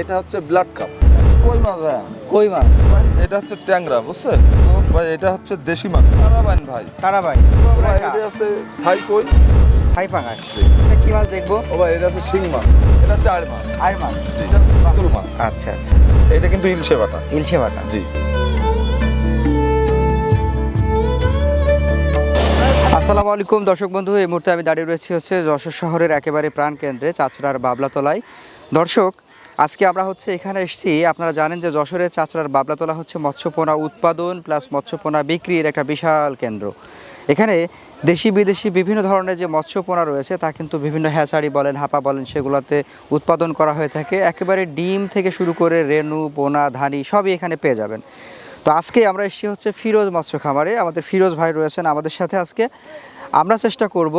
এটা হচ্ছে blood carp কই মাছ ভাই? কই মাছ? ভাই এটা হচ্ছে ট্যাংরা বুঝছেন? ভাই এটা হচ্ছে দেশি মাছ। কারাবাইন ভাই। কারাবাই ভাই এটা আছে থাই কই? থাই পাঙাশ। এটা কি মাছ দেখব? ও ভাই এটা আছে শিং মাছ। এটা চার মাছ। আর মাছ। এটা কাতল মাছ। আচ্ছা আচ্ছা। এটা কিন্তু ইলশে বাটা। ইলশে বাটা। জি। আসসালামু আলাইকুম দর্শক বন্ধু এই মুহূর্তে আমি দাঁড়িয়ে রয়েছি হচ্ছে যশোর শহরের একেবারে প্রাণ কেন্দ্রে চাচড়ার বাবলাতলায়। দর্শক আজকে আমরা হচ্ছে এখানে এসেছি। আপনারা জানেন যে যশোরের চাচড়ার বাবলাতলা হচ্ছে মৎস্যপোনা উৎপাদন প্লাস মৎস্যপোনা বিক্রির একটা বিশাল কেন্দ্র। এখানে দেশি বিদেশি বিভিন্ন ধরনের যে মৎস্যপোনা রয়েছে, তা কিন্তু বিভিন্ন হ্যাচারি বলেন, হাপা বলেন, সেগুলোতে উৎপাদন করা হয়ে থাকে। একেবারে ডিম থেকে শুরু করে রেনু পোনা ধানি সবই এখানে পেয়ে যাবেন। তো আজকে আমরা এসেছি হচ্ছে ফিরোজ মৎস্য খামারে আমাদের ফিরোজ ভাই রয়েছেন আমাদের সাথে আজকে। আমরা চেষ্টা করব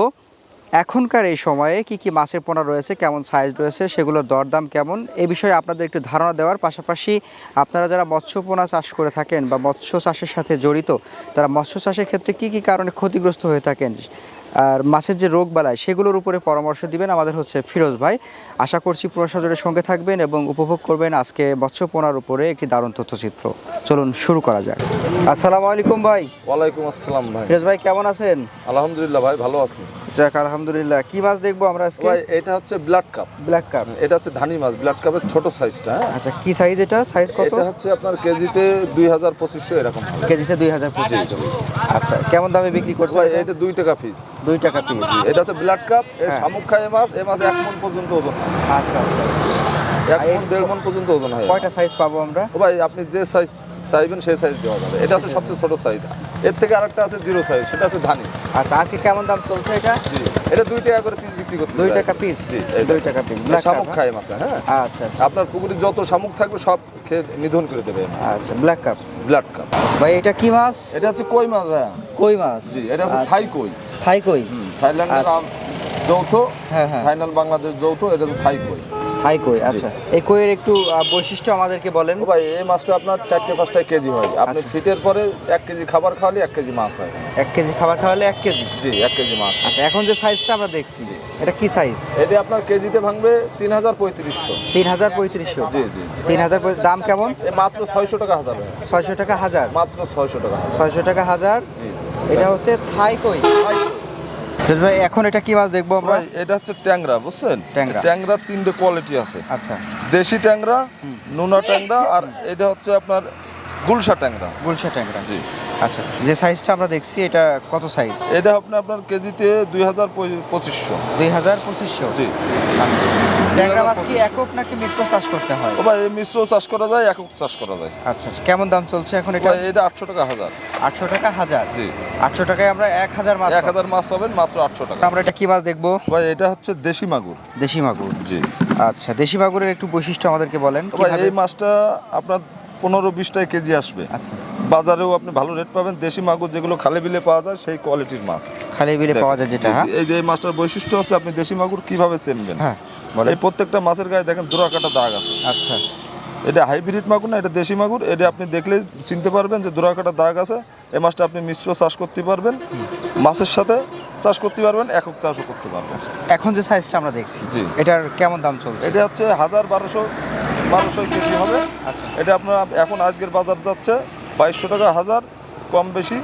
এখনকার এই সময়ে কি কি মাছের পোনা রয়েছে কেমন সাইজ রয়েছে সেগুলোর দরদাম কেমন এ বিষয়ে আপনাদের একটু ধারণা দেওয়ার পাশাপাশি আপনারা যারা মৎস্য পোনা চাষ করে থাকেন বা মৎস্য চাষের সাথে জড়িত তারা মৎস্য চাষের ক্ষেত্রে কি কি কারণে ক্ষতিগ্রস্ত হয়ে থাকেন? আর মাছের যে রোগ বালায় সেগুলোর উপরে পরামর্শ দিবেন আমাদের হচ্ছে ফিরোজ ভাই। আশা করছি প্রশাসনের সঙ্গে থাকবেন এবং উপভোগ করবেন আজকে মৎস্য পোনার উপরে একটি দারুণ তথ্যচিত্র। চলুন শুরু করা যাক। আসসালামু আলাইকুম ভাই। ওয়ালাইকুম আসসালাম ভাই। ফিরোজ ভাই কেমন আছেন? আলহামদুলিল্লাহ ভাই ভালো আছি। যাক আলহামদুলিল্লাহ। কি মাছ দেখব আমরা আজকে? এটা হচ্ছে ব্লাড কাপ ব্ল্যাক কাপ এটা হচ্ছে ধানি মাছ। ব্লাড কাপের ছোট সাইজটা হ্যাঁ? আচ্ছা কি সাইজ এটা? সাইজ কত? এটা হচ্ছে আপনার কেজিতে দুই হাজার পঁচিশশো এরকম। কেজিতে দুই হাজার পঁচিশ আচ্ছা কেমন দামে বিক্রি করছে ভাই এটা? দুই টাকা পিস দুই টাকা পিস এটা হচ্ছে ব্লাড কাপ এই। শামুক খায় মাছ এই মাছ এক মন পর্যন্ত ওজন আচ্ছা আচ্ছা। এক মন দেড় মন পর্যন্ত ওজন হয়। কয়টা সাইজ পাবো আমরা? ও ভাই আপনি যে সাইজ চাইবেন সেই সাইজ দেওয়া যাবে। এটা হচ্ছে সবচেয়ে ছোট সাইজ এর থেকে আরেকটা আছে জিরো সাইজ সেটা হচ্ছে ধানি। আচ্ছা আজকে কেমন দাম চলছে এটা? এটা দুই টাকা করে পিস বিক্রি করতে দুই টাকা পিস জি দুই টাকা পিস শামুক খায় মাছ হ্যাঁ। আচ্ছা আচ্ছা। আপনার পুকুরে যত শামুক থাকবে সব খেয়ে নিধন করে দেবে। আচ্ছা ব্ল্যাক কাপ ব্ল্যাক কাপ ভাই এটা কি মাছ? এটা হচ্ছে কই মাছ ভাইয়া? কই মাছ? জি এটা হচ্ছে আচ্ছা। থাই কই। থাই কই? থাইল্যান্ডের আচ্ছা। যৌথ হ্যাঁ, হ্যাঁ। ফাইনাল বাংলাদেশ যৌথ এটা হচ্ছে থাই কই। থাই কই আচ্ছা। এই কইয়ের একটু বৈশিষ্ট্য আমাদেরকে বলেন। ভাই এই মাছটা আপনার চারটে পাঁচটা কেজি হয়। আপনি আচ্ছা। ফিটের পরে এক কেজি খাবার খাওয়ালে এক কেজি মাছ হয়। এক কেজি খাবার খাওয়ালে এক কেজি? জি এক কেজি মাছ। আচ্ছা এখন যে সাইজটা আমরা দেখছি এটা কি সাইজ? এটা আপনার কেজিতে ভাঙবে তিন হাজার পঁয়ত্রিশশো। তিন হাজার পঁয়ত্রিশশো? জি জি তিন হাজার দাম কেমন? মাত্র ছয়শো টাকা হাজার। ছয়শো টাকা হাজার। মাত্র ছয়শো টাকা ছয়শো টাকা হাজার? এটা হচ্ছে থাই কই? ফিরোজ ভাই এখন এটা কি মাছ দেখব আমরা? এটা হচ্ছে ট্যাংরা বুঝছেন? ট্যাংরা। ট্যাংরা তিনটে কোয়ালিটি আছে। আচ্ছা। দেশি ট্যাংরা নোনা ট্যাংরা আর এটা হচ্ছে আপনার গুলশা ট্যাংরা। গুলশা ট্যাংরা। জি। আচ্ছা যে সাইজটা আমরা দেখছি এটা কত সাইজ এটা আপনার আপনার কেজিতে দুই হাজার পঁচিশশো। দুই হাজার পঁচিশশো? জি। আচ্ছা। ট্যাংরা মাছ কি একক নাকি মিশ্র চাষ করতে হয়? ও ভাই মিশ্র চাষ করা যায় একক চাষ করা যায়। আচ্ছা আচ্ছা। কেমন দাম চলছে এখন এটা? এটা আটশো টাকা হাজার। আটশো টাকা হাজার? জি। আটশো টাকায় আমরা এক হাজার মাছ এক হাজার মাছ পাবেন মাত্র আটশো টাকা। আমরা এটা কি মাছ দেখব? ভাই এটা হচ্ছে দেশি মাগুর। দেশি মাগুর। জি। আচ্ছা দেশি মাগুরের একটু বৈশিষ্ট্য আমাদেরকে বলেন? এই মাছটা আপনার পনেরো বিশ টাকা কেজি আসবে। আচ্ছা। বাজারেও আপনি ভালো রেট পাবেন। দেশি মাগুর যেগুলো খালে বিলে পাওয়া যায় সেই কোয়ালিটির মাছ। খালে বিলে পাওয়া যায় যেটা হ্যাঁ? এই যে এই মাছটার বৈশিষ্ট্য হচ্ছে আপনি দেশি মাগুর কীভাবে চিনবেন? হ্যাঁ এই প্রত্যেকটা মাছের গায়ে দেখেন দোরা কাটা দাগ আছে। আচ্ছা। এটা হাইব্রিড মাগুর না এটা দেশি মাগুর। এটা আপনি দেখলেই চিনতে পারবেন যে দোরা কাটা দাগ আছে। এই মাছটা আপনি মিশ্র চাষ করতে পারবেন। মাছের সাথে চাষ করতে পারবেন একক চাষও করতে পারবেন। আচ্ছা। এখন যে সাইজটা আমরা দেখছি। এটার কেমন দাম চলছে? এটা হচ্ছে হাজার বারোশো বারোশো কেজি হবে। আচ্ছা। এটা আপনার এখন আজকের বাজার যাচ্ছে বাইশশো টাকা হাজার কম বেশি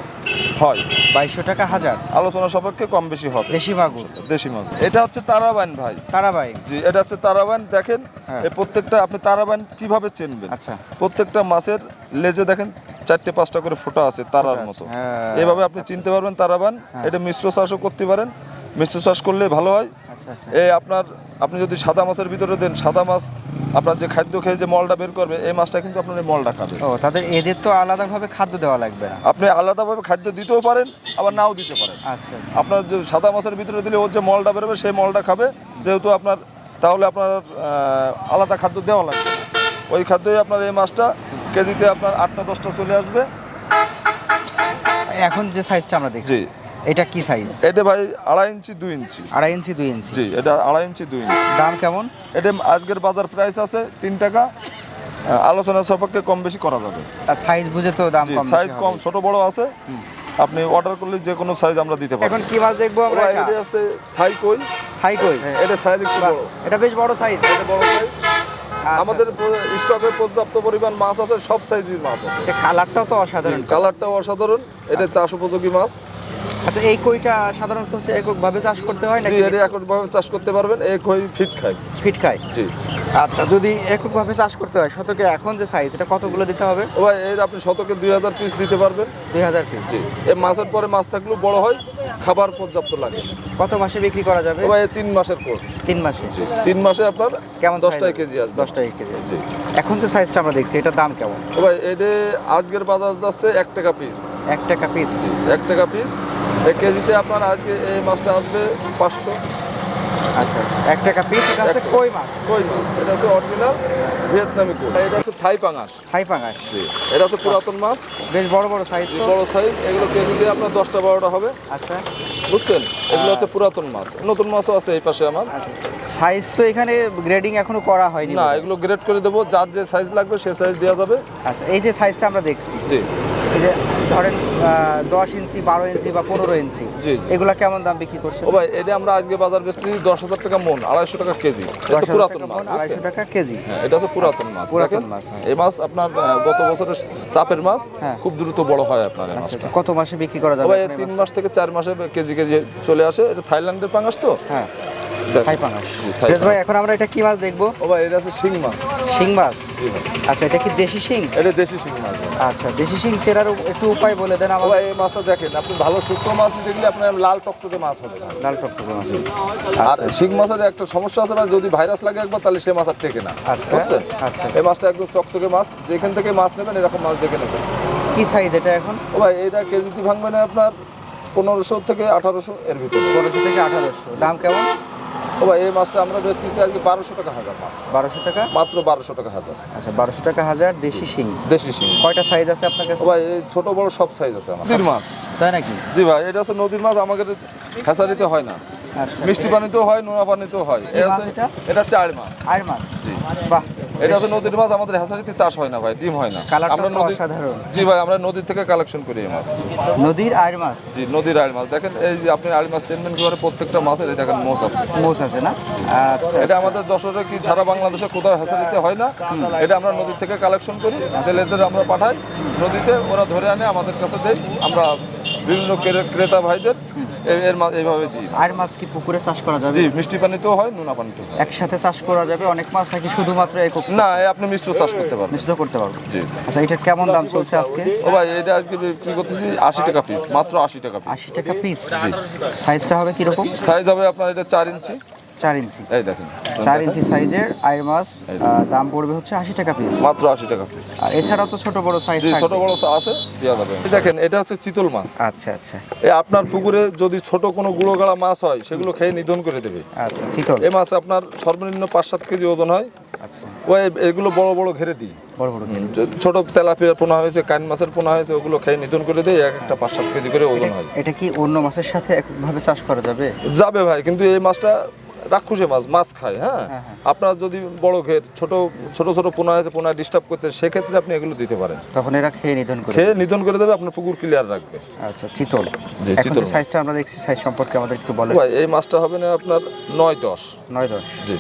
হয়। বাইশশো টাকা হাজার? আলোচনা সাপেক্ষে কম বেশি হবে। দেশি মাগুর দেশি মাছ এটা হচ্ছে তারাবাইন ভাই। তারাবাই জি এটা হচ্ছে তারাবাইন। দেখেন হ্যাঁ। এই প্রত্যেকটা আপনি তারাবাইন কীভাবে চিনবেন? আচ্ছা। প্রত্যেকটা মাছের লেজে দেখেন চারটে পাঁচটা করে ফোঁটা আছে তারার মতো। হ্যাঁ। এভাবে আপনি চিনতে পারবেন তারাবান হ্যাঁ। এটা মিশ্র চাষও করতে পারেন। মিশ্র চাষ করলে ভালো হয়। আচ্ছা আচ্ছা। এই আপনার আপনি যদি সাদা মাছের ভিতরে দেন সাদা মাছ আপনার যে খাদ্য খেয়ে যে মলটা বের করবে এই মাছটা কিন্তু আপনার এই মলটা খাবে। ও তাদের এদের তো আলাদাভাবে খাদ্য দেওয়া লাগবে না। আপনি আলাদাভাবে খাদ্য দিতেও পারেন আবার নাও দিতে পারেন। আচ্ছা আচ্ছা। আপনার যে সাদা মাছের ভিতরে দিলে ওর যে মলটা বেরোবে সেই মলটা খাবে। যেহেতু আপনার তাহলে আপনার আহ, আলাদা খাদ্য দেওয়া লাগবে না। ওই খাদ্যই আপনার এই মাছটা কেজিতে আপনার আটটা দশটা চলে আসবে। এখন যে সাইজটা আমরা দেখছি। জি। এটা কি সাইজ এটা ভাই আড়াই ইঞ্চি দুই ইঞ্চি। আড়াই ইঞ্চি দুই ইঞ্চি। জি এটা আড়াই ইঞ্চি দুই ইঞ্চি। দাম কেমন? এটা আজকের বাজার প্রাইস আছে তিন টাকা। আলোচনা সাপেক্ষে কম বেশি করা যাবে। আর সাইজ বুঝে তো দাম কম সাইজ কম। ছোট বড় আছে। আপনি অর্ডার করলে যে কোনো সাইজ আমরা দিতে পারি এখন কি মাছ দেখব আমরা এটা? আছে থাই কই থাই কই হ্যাঁ, এটা সাইজ একটু বড়। এটা বেশ বড় সাইজ এটা বড় সাইজ আমাদের স্টকে পর্যাপ্ত পরিমাণ মাছ আছে সব সাইজের মাছ আছে। এটা কালারটাও তো অসাধারণ। কালারটাও অসাধারণ। এটা চাষ উপযোগী মাছ। আচ্ছা এই কইটা সাধারণত হচ্ছে এককভাবে চাষ করতে হয় নাকি এটা এখন ভাবে চাষ করতে পারবেন এক হই ফিট খায়। ফিট খায়? জি। আচ্ছা যদি এককভাবে চাষ করতে হয় শতকে এখন যে সাইজ এটা কতগুলো দিতে হবে? ও ভাই এর আপনি শতকে দুই হাজার পিস দিতে পারবেন। দুই হাজার পিস জি এই মাছের পরে মাছ থাকলেও বড় হয় খাবার পর্যাপ্ত লাগে। কত মাসে বিক্রি করা যাবে? ভাই এই তিন মাসের কোর্স তিন মাসে? জি তিন মাসে আপনার কেমন দশটাই size? কেজি আসবে। দশটাই কেজি। জি। এখন যে সাইজটা আমরা দেখছি এটার দাম কেমন? ভাই এটা আজকের বাজার যাচ্ছে এক টাকা পিস এক টাকা পিস এক টাকা পিস এক কেজিতে আপনার আজকে এই মাছটা আসবে পাঁচশো। আচ্ছা আচ্ছা। এক টাকা পিস এটা হচ্ছে কই মাছ? কই মাছ? এটা হচ্ছে অরিজিনাল ভিয়েতনামি কই। এটা হচ্ছে থাই পাঙাশ। থাই পাঙাশ। এটা হচ্ছে পুরাতন মাছ। বেশ বড় বড় সাইজ বড় সাইজ এগুলো কেজিতে আপনার দশটা বারোটা হবে। আচ্ছা। বুঝছেন? এগুলো হচ্ছে পুরাতন মাছ। নতুন মাছও আছে এই পাশে আমার। আচ্ছা। সাইজ তো এখানে গ্রেডিং এখনও করা হয়নি না এগুলো গ্রেড করে দেবো। যার যে সাইজ লাগবে সে সাইজ দেওয়া যাবে। আচ্ছা এই যে সাইজটা আমরা দেখছি। জি। এই যে ধরেন দশ ইঞ্চি বারো ইঞ্চি বা পনেরো ইঞ্চি। এগুলা কেমন দাম বিক্রি করছে ও ভাই এটা আমরা আজকে বাজার বেচছি দশ হাজার টাকা মন আড়াইশো টাকা কেজি। পুরাতন মাছ আড়াইশো টাকা কেজি। হ্যাঁ এটা হচ্ছে পুরাতন মাছ পুরাতন মাছ, হ্যাঁ। এই মাছ আপনার গত বছরের চাপের মাছ হ্যাঁ। খুব দ্রুত বড় হয় আপনার আচ্ছা আচ্ছা। কত মাসে বিক্রি করা যাবে তিন মাস থেকে চার মাসে কেজি কেজি চলে আসে এটা থাইল্যান্ডের পাঙাশ তো? হ্যাঁ। হাই পাঙাশ বেশ ভাই এখন আমরা এটা কি মাছ দেখব? ও ভাই এটা হচ্ছে শিং মাছ। শিং মাছ? আচ্ছা এটা কি দেশি শিং? এটা দেশি শিং মাছ। আচ্ছা দেশি শিং সেরার একটু উপায় বলে দেন আমার ভাই এই মাছটা দেখেন আপনি ভালো সুস্থ মাছ দেখলে আপনার লাল টকটকে মাছ হবে। লাল টকটকে মাছ। আর শিং মাছের একটা সমস্যা আছে না যদি ভাইরাস লাগে একবার তাহলে সে মাছ আর টেকে না। আচ্ছা, বুঝছেন? আচ্ছা। এই মাছটা একদম চকচকে মাছ যেখান থেকে মাছ নেবেন এরকম মাছ দেখে নেবেন। কি সাইজ এটা এখন? ও ভাই এটা কেজিতে ভাঙবে না আপনার পনেরোশো থেকে আঠারোশো এর ভিতরে। পনেরোশো থেকে আঠারোশো। দাম কেমন? ও ভাই এই মাছটা আমরা বেচতেছি আজকে বারোশো টাকা হাজার বারোশো টাকা? মাত্র বারোশো টাকা হাজার। আচ্ছা বারোশো টাকা হাজার দেশি শিং। দেশি শিং। কয়টা সাইজ আছে আপনার কাছে? ভাই এই ছোট বড় সব সাইজ আছে আমার। নদীর মাছ। তাই নাকি? জি ভাই এটা হচ্ছে নদীর মাছ আমাদের খেসারিতে হয় না। মিষ্টি পানিতেও হয় নোনা পানিতেও হয়। এটা? এটা? চার মাছ। আর মাছ? জি। বাহ এটা তো নদীর মাছ আমাদের হেসারিতে চাষ হয় না ভাই ডিম হয় না। আমরা নদী অসাধারণ। জি ভাই আমরা নদীর থেকে কালেকশন করি এই মাছ। নদীর আর মাছ? জি নদীর আড় মাছ। দেখেন এই যে আপনি আড় মাছ চেনবেন করে প্রত্যেকটা মাছের এই দেখেন মোষ আছে। মোষ আছে না? আচ্ছা। এটা আমাদের যশোরে কি সারা বাংলাদেশে কোথাও হেসারিতে হয় না? এটা আমরা নদী থেকে কালেকশন করি। জেলেদের আমরা পাঠাই নদীতে ওরা ধরে আনে আমাদের কাছে দেই আমরা বিভিন্ন ক্রে- ক্রেতা ভাইদের এর এইভাবে দিই আর মাছ কি পুকুরে চাষ করা যাবে? জি মিষ্টি পানিতেও হয় নোনা পানিতেও তো একসাথে চাষ করা যাবে অনেক মাছ নাকি শুধুমাত্র একক? না আপনি মিশ্র চাষ করতে পারবেন। মিশ্র করতে পারবেন? জি। আচ্ছা এটা কেমন দাম চলছে আজকে? ও ভাই এটা আজকে কি করতেছি? আশি টাকা পিস মাত্র আশি টাকা পিস আশি টাকা পিস সাইজটা হবে কীরকম? সাইজ হবে আপনার এটা চার ইঞ্চি। চার ইঞ্চি। এই দেখেন চার ইঞ্চি সাইজের আইর মাছ দাম পড়বে হচ্ছে আশি টাকা পিস মাত্র আশি টাকা পিস আর এছাড়াও তো ছোট বড় সাইজ ছোট বড় আছে দেওয়া যাবে। দেখেন এটা হচ্ছে চিতল মাছ। আচ্ছা আচ্ছা। এই আপনার পুকুরে যদি ছোট কোনো গুঁড়ো গাড়া মাছ হয় সেগুলো খেয়ে নিধন করে দেবে। আচ্ছা চিতল। এই মাছ আপনার সর্বনিম্ন পাঁচ সাত কেজি ওজন হয়। আচ্ছা। ওই এগুলো বড় বড় ঘেরে দিই। বড় বড় ছোট তেলাপিয়ার পোনা হয়েছে কান মাছের পোনা হয়েছে ওগুলো খেয়ে নিধন করে দেয় এক একটা পাঁচ সাত কেজি করে ওজন হয়। এটা কি অন্য মাছের সাথে একভাবে চাষ করা যাবে? যাবে ভাই কিন্তু এই মাছটা রাক্ষুসে মাছ মাছ খায় হ্যাঁ? হ্যাঁ, হ্যাঁ। আপনার যদি বড় ঘের ছোট ছোট ছোট পোনা হয়েছে পোনা ডিস্টার্ব করতে সেক্ষেত্রে আপনি এগুলো দিতে পারেন। তখন এরা খেয়ে নিধন করে খেয়ে নিধন করে দেবে আপনার পুকুর ক্লিয়ার রাখবে। আচ্ছা চিতল। জি, চিতল সাইজটা আমরা দেখছি সাইজ সম্পর্কে আমাদের একটু বলেন। ভাই এই মাছটা হবে না আপনার নয় দশ। নয় দশ। জি।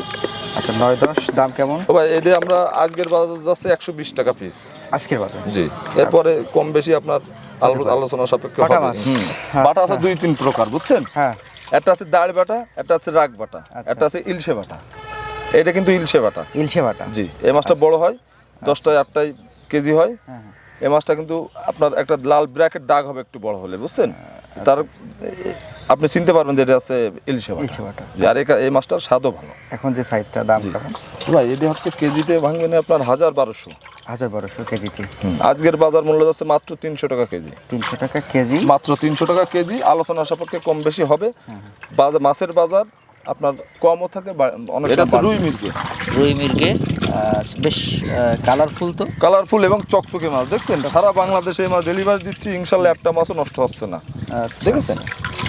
আচ্ছা নয় দশ দাম কেমন? ভাই এটা আমরা আজকের বাজার যাচ্ছে একশো বিশ টাকা পিস আজকের বাজার? জি। এরপরে কম বেশি আপনার আলোচনা সাপেক্ষে বাটা মাছ। আচ্ছা। বাটা আছে দুই তিন প্রকার বুঝছেন? হ্যাঁ। একটা আছে দাঁড় বাটা একটা আছে রাগ বাটা আচ্ছা। একটা আছে ইলশে বাটা। এটা কিন্তু ইলশে বাটা। ইলশে বাটা। জি এই মাছটা বড় হয় দশটায় আটটায় কেজি হয়। হ্যাঁ হ্যাঁ। এই মাছটা কিন্তু আপনার একটা লাল ব্র্যাকেট দাগ হবে একটু বড় হলে বুঝছেন? আচ্ছা, তার আপনি চিনতে পারবেন যে এটা আছে ইলশে বাটা। আর এই মাছটার স্বাদও ভালো। এখন যে সাইজটা দাম ভাই এটা হচ্ছে কেজিতে ভাঙবে না আপনার হাজার বারোশো। হাজার বারোশো কেজিতে। আজকের বাজার মূল্য যাচ্ছে মাত্র তিনশো টাকা কেজি। তিনশো টাকা কেজি। মাত্র তিনশো টাকা কেজি। আলোচনা সাপেক্ষে কম বেশি হবে। বাজার মাছের বাজার আপনার কমও থাকে এটা রুই মির্গে রুই মির্গে বেশ কালারফুল তো। কালারফুল এবং চকচকে মাছ দেখছেন? সারা বাংলাদেশে এই মাছ ডেলিভারি দিচ্ছি ইনশাল্লাহ একটা মাছও নষ্ট হচ্ছে না। আচ্ছা। দেখেছেন?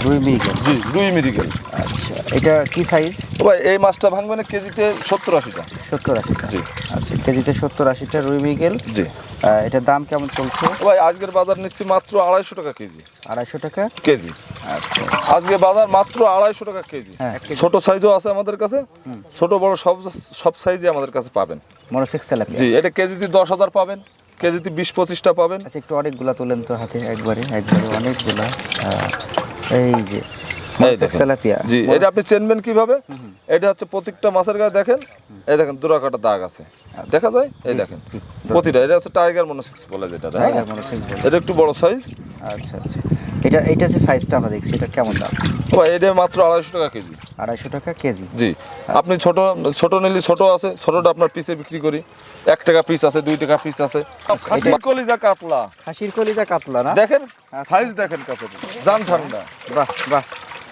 রুই মিগেল জি রুই মিরিগেল আচ্ছা এটা কি সাইজ ভাই এই মাছটা ভাঙবে না কেজিতে সত্তর আশিটা। সত্তর আশিটা। জি। আচ্ছা কেজিতে সত্তর আশিটা রুই মিগেল। জি। এটার দাম কেমন চলছে? ভাই আজকের বাজার নিচ্ছি মাত্র আড়াইশো টাকা কেজি। আড়াইশো টাকা? কেজি। আচ্ছা। আজকে বাজার মাত্র আড়াইশো টাকা কেজি। হ্যাঁ। ছোট সাইজও আছে আমাদের কাছে ছোট বড় সব সব সাইজে আমাদের কাছে পাবেন। Monosex tilapia. জি এটা কেজিতে দশ হাজার পাবেন কেজিতে বিশ পঁচিশটা পাবেন। আচ্ছা একটু অনেকগুলা তোলেন তো হাতে একবারে একবারে অনেকগুলা। এই যে জি এটা আপনি চেনবেন কীভাবে? এটা হচ্ছে প্রত্যেকটা মাছের গায়ে দেখেন। এই দেখেন দুরা কাটা দাগ আছে। দেখা যায়? এই দেখেন। প্রতিটা এটা হচ্ছে টাইগার মনোসিক্স বলে যেটা এটা একটু বড় সাইজ আচ্ছা আচ্ছা। এটা এটা যে সাইজটা আমরা দেখছি এটা কেমন দাম? ভাই এটা মাত্র আড়াইশো টাকা কেজি। আড়াইশো টাকা কেজি। জি। আপনি ছোট ছোট নিলে ছোট আছে ছোটটা আপনার পিসে বিক্রি করি। এক টাকা পিস আছে দুই টাকা পিস আছে। খাসির কলিজা কাতলা। খাসির কলিজা কাতলা না? দেখেন? সাইজ দেখেন কাছে জান ঠান্ডা। বাহ বাহ।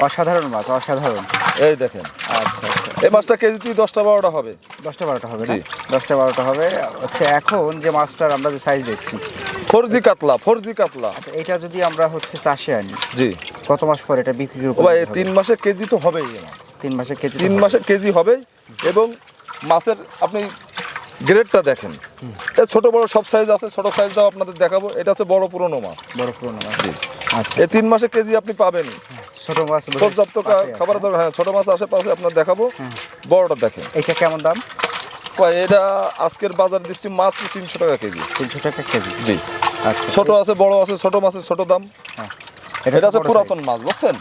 অসাধারণ মাছ অসাধারণ। এই দেখেন। আচ্ছা আচ্ছা। এই মাছটা কেজিতে দশটা বারোটা হবে। দশটা বারোটা হবে জি। দশটা বারোটা হবে। হচ্ছে এখন যে মাছটার আমরা যে সাইজ দেখছি। ফোর জি কাতলা ফোর জি কাতলা। আচ্ছা এটা যদি আমরা হচ্ছে চাষে আনি জি। কত মাস পর এটা বিক্রি করব ভাই তিন মাসে কেজি তো হবেই তিন মাসে কেজি তিন মাসে কেজি হবেই এবং মাছের আপনি গ্রেডটা দেখেন। এ ছোট বড় সব সাইজ আছে ছোট সাইজটাও আপনাদের দেখাবো। এটা হচ্ছে বড় পুরনো মাছ। বড় পুরোনো মাছ। জি। আচ্ছা এই তিন মাসে কেজি আপনি পাবেন ছোট মাছ পর্যাপ্ত। খাবার দরকার হ্যাঁ। ছোট মাছ আশেপাশে আপনার দেখাবো। বড়টা দেখেন। এটা কেমন দাম? কয় এটা আজকের বাজার দিচ্ছি মাত্র তিনশো টাকা কেজি। তিনশো টাকা কেজি? জি। আচ্ছা। ছোট আছে বড় আছে ছোট মাছের ছোট দাম। এটা এটা হচ্ছে পুরাতন মাছ বুঝছেন?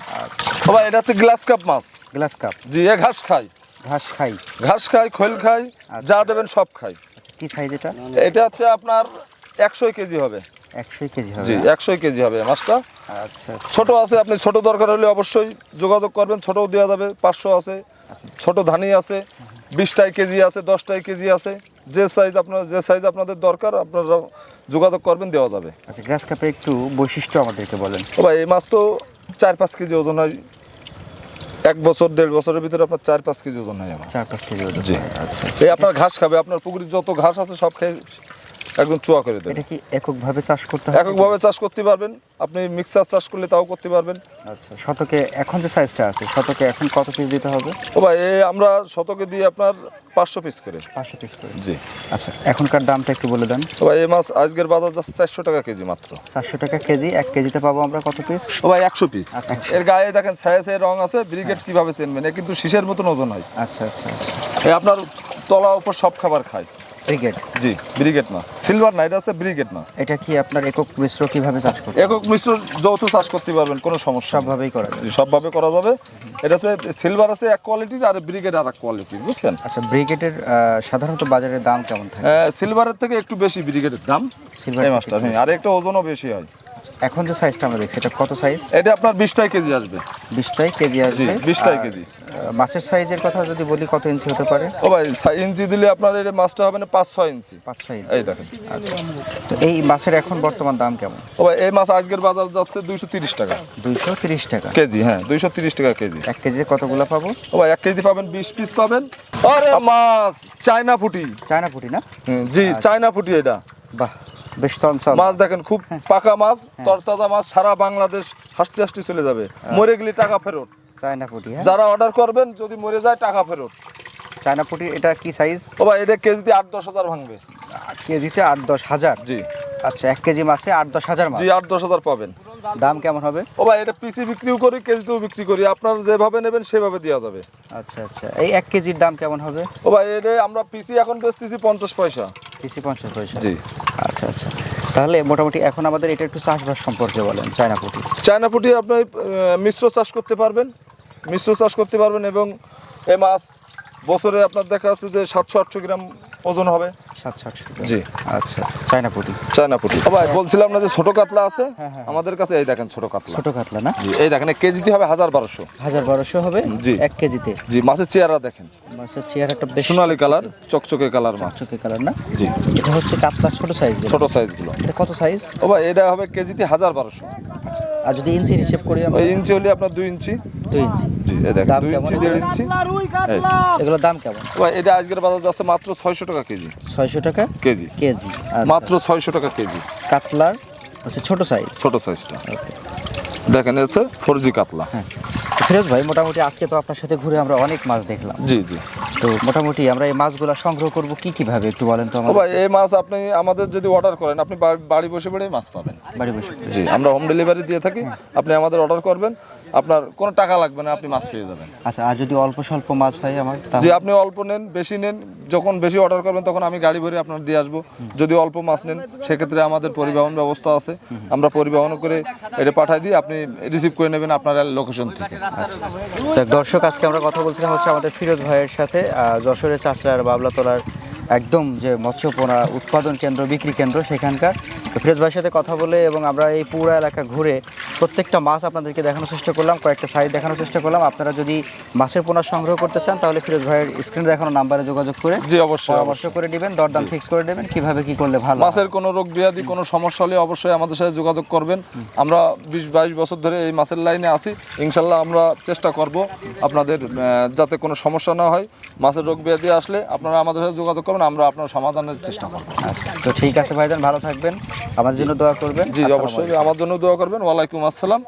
বাবা এটা হচ্ছে গ্লাস কাপ মাছ। Grass carp? জি এ ঘাস খাই। ঘাস খাই। ঘাস খাই খৈল খাই যা দেবেন সব খাই। আচ্ছা কি সাইজ এটা? এটা হচ্ছে আপনার একশো কেজি হবে। একশো কেজি হবে। জি একশো কেজি হবে মাছটা। আচ্ছা আচ্ছা। ছোট আছে আপনি ছোট দরকার হলে অবশ্যই যোগাযোগ করবেন ছোটও দেওয়া যাবে পাঁচশো আছে ছোট ধানি আছে বিশটাই কেজি আছে দশটাই কেজি আছে যে সাইজ আপনার যে সাইজ আপনাদের দরকার আপনারা যোগাযোগ করবেন দেওয়া যাবে। আচ্ছা গ্লাস কাপের একটু বৈশিষ্ট্য আমাদেরকে বলেন। ও ভাই এই মাছ তো চার পাঁচ কেজি ওজন হয় এক বছর দেড় বছরের ভিতরে আপনার চার পাঁচ কেজি ওজন হয় আমার। চার পাঁচ কেজি ওজন জি। আচ্ছা আচ্ছা। এই আপনার ঘাস খাবে আপনার পুকুরে যত ঘাস আছে সব খেয়ে একদম চুয়া করে দেবে এটা কি এককভাবে চাষ করতে হবে? এককভাবে চাষ করতে পারবেন। আপনি মিক্সার চাষ করলে তাও করতে পারবেন। আচ্ছা শতকে এখন যে সাইজটা আছে শতকে এখন কত পিস দিতে হবে? ও ভাই এই আমরা শতকে দিয়ে আপনার পাঁচশো পিস করে। পাঁচশো পিস করে। জি। আচ্ছা এখনকার দামটা একটু বলে দেন। ও ভাই এই মাছ আজকের বাজার যাচ্ছে চারশো টাকা কেজি মাত্র। চারশো টাকা কেজি এক কেজিতে পাবো আমরা কত পিস ও ভাই একশো পিস আচ্ছা। এর গায়ে দেখেন ছায়া ছায়া রং আছে ব্রিগেড কীভাবে চেনবেন? এ কিন্তু শীষের মতন ওজন হয়। আচ্ছা আচ্ছা আচ্ছা। আপনার তলা উপর সব খাবার খায়। ব্রিগেড? জি ব্রিগেড মাছ। সিলভার না এটা আছে ব্রিগেড মাছ। এটা কি আপনার একক মিশ্র কীভাবে চাষ করতে একক মিশ্র যৌথ চাষ করতে পারবেন কোনো সমস্যা ভাবেই সবভাবেই করা যায় সবভাবে করা যাবে। এটা হচ্ছে সিলভার আছে এক কোয়ালিটির আর ব্রিগেড আর এক কোয়ালিটির বুঝছেন? আচ্ছা ব্রিগেডের সাধারণত বাজারের দাম কেমন থাকে? সিলভারের থেকে একটু বেশি ব্রিগেডের দাম সিলভার মাছটা হ্যাঁ আর একটা ওজনও বেশি হয়। এখন যে সাইজটা আমরা দেখছি এটা কত সাইজ এটা আপনার বিশটাই কেজি আসবে। বিশটাই কেজি আসবে। বিশটাই কেজি। মাছের সাইজের কথা যদি বলি কত ইঞ্চি হতে পারে? ও ভাই ইঞ্চি দিলে আপনার এই মাছটা হবে না পাঁচ ছয় ইঞ্চি পাঁচ ছয় ইঞ্চি এই দেখেন। আচ্ছা। তো এই মাছের এখন বর্তমান দাম কেমন? ও ভাই এই মাছ আজকের বাজার যাচ্ছে দুইশো তিরিশ টাকা। দুইশো তিরিশ টাকা। কেজি হ্যাঁ দুইশো তিরিশ টাকা কেজি। এক কেজি কতগুলো পাবো? ও ভাই এক কেজি পাবেন বিশ পিস পাবেন। আরে মাছ চায়না ফুটি। চায়না পুটি না? জি চায়না ফুটি এটা। বাহ বেশ চঞ্চল। মাছ দেখেন খুব পাকা মাছ তরতাজা মাছ সারা বাংলাদেশ হাসতে হাসতে চলে যাবে। মরে গেলে টাকা ফেরত। চায়না পুটি হ্যাঁ। যারা অর্ডার করবেন যদি মরে যায় টাকা ফেরত। চায়না পুটি এটা কি সাইজ ও ভাই এটা কেজিতে আট দশ হাজার ভাঙবে। কেজিতে আট দশ হাজার? জি। আচ্ছা এক কেজি মাছে আট দশ হাজার জি আট দশ হাজার পাবেন। দাম কেমন হবে? ও ভাই এটা পিসি বিক্রিও করি কেজিতেও বিক্রি করি। আপনার যেভাবে নেবেন সেভাবে দেওয়া যাবে। আচ্ছা আচ্ছা। এই এক কেজির দাম কেমন হবে? ও ভাই এটা আমরা পিসি এখন বেচতেছি পঞ্চাশ পয়সা। কেজি পঞ্চাশ পয়সা। জি। আচ্ছা আচ্ছা। তাহলে মোটামুটি এখন আমাদের এটা একটু চাষবাস সম্পর্কে বলেন চায়না পুঁটি চায়না আপনি মিশ্র চাষ করতে পারবেন, মিশ্র চাষ করতে পারবেন এবং এ মাছ বছরে আপনার দেখা যাচ্ছে যে সাতশো আটশো গ্রাম ওজন হবে। সাতশো আটশো জি। আচ্ছা আচ্ছা। চায়না পুটি। চায়না পুঁটি। ভাই বলছিলাম না যে ছোট কাতলা আছে হ্যাঁ, হ্যাঁ। আমাদের কাছে এই দেখেন ছোট কাতলা। ছোট কাতলা না? জি এই দেখেন এই কেজিতে হবে হাজার বারোশো। হাজার বারোশো হবে জি। এক কেজিতে। জি মাছের চেহারা দেখেন। মাছের চেহারাটা বেশ সোনালি কালার চকচকে কালার মাছ। চকচকে কালার না? জি। এটা হচ্ছে কাতলা ছোট সাইজ ছোট সাইজগুলো। এটা কত সাইজ? ও ভাই এটা হবে কেজিতে হাজার বারোশো। আর যদি ইঞ্চির হিসেব করি আমরা? ইঞ্চি হলে আপনার দুই ইঞ্চি। দুই ইঞ্চি। জি এই দেখেন দাম দুই কেমন? ইঞ্চি। দেড় ইঞ্চি। এগুলোর দাম কেমন? ভাই এটা আজকের বাজার যাচ্ছে মাত্র ছয়শো টাকা কেজি। ছয়শো টাকা কেজি। কেজি আচ্ছা। মাত্র ছয়শো টাকা কেজি। কাতলার হচ্ছে ছোট সাইজ ছোট সাইজটা দেখেন হচ্ছে ফোরজি কাতলা। তো ফিরোজ ভাই মোটামুটি আজকে তো আপনার সাথে ঘুরে আমরা অনেক মাছ দেখলাম। জি জি। তো মোটামুটি আমরা এই মাছগুলো সংগ্রহ করব কি কীভাবে একটু বলেন তো ভাই এই মাছ আপনি আমাদের যদি অর্ডার করেন আপনি বাড়ি বসে বসেই মাছ পাবেন। বাড়ি বসে জি আমরা হোম ডেলিভারি দিয়ে থাকি আপনি আমাদের অর্ডার করবেন। আপনার কোনো টাকা লাগবে না আপনি মাছ পেয়ে যাবেন। আচ্ছা আর যদি অল্প স্বল্প মাছ হয় আমার যে আপনি অল্প নেন বেশি নেন যখন বেশি অর্ডার করবেন তখন আমি গাড়ি ভরে আপনার দিয়ে আসব। যদি অল্প মাছ নেন সেক্ষেত্রে আমাদের পরিবহন ব্যবস্থা আছে। আমরা পরিবহন করে এটা পাঠাই দিই আপনি রিসিভ করে নেবেন আপনার লোকেশন থেকে। তো দর্শক আজকে আমরা কথা বলছিলাম হচ্ছে আমাদের ফিরোজ ভাইয়ের সাথে যশোরের চাষলার বাবলাতলার একদম যে মৎস্যপোনা উৎপাদন কেন্দ্র বিক্রি কেন্দ্র সেখানকার ফিরোজ ভাইয়ের সাথে কথা বলে এবং আমরা এই পুরো এলাকা ঘুরে প্রত্যেকটা মাছ আপনাদেরকে দেখানোর চেষ্টা করলাম কয়েকটা সাইড দেখানোর চেষ্টা করলাম। আপনারা যদি মাছের পোনা সংগ্রহ করতে চান তাহলে ফিরোজ ভাইয়ের স্ক্রিনে দেখানো নাম্বারে যোগাযোগ করে জি অবশ্যই পরামর্শ করে দিবেন দরদাম ফিক্স করে দেবেন কীভাবে কি করলে ভালো মাছের কোনো রোগ ব্যাধি কোনো সমস্যা হলে অবশ্যই আমাদের সাথে যোগাযোগ করবেন। আমরা বিশ বাইশ বছর ধরে এই মাছের লাইনে আছি। ইনশাল্লাহ আমরা চেষ্টা করব আপনাদের যাতে কোনো সমস্যা না হয়। মাছের রোগ ব্যাধি আসলে আপনারা আমাদের সাথে যোগাযোগ করবেন আমরা আপনার সমাধানের চেষ্টা করব। আচ্ছা তো ঠিক আছে ভাইজান ভালো থাকবেন। আমার জন্য দোয়া করবেন। জি অবশ্যই। আমার জন্য দোয়া করবেন। ওয়ালাইকুম আসসালাম।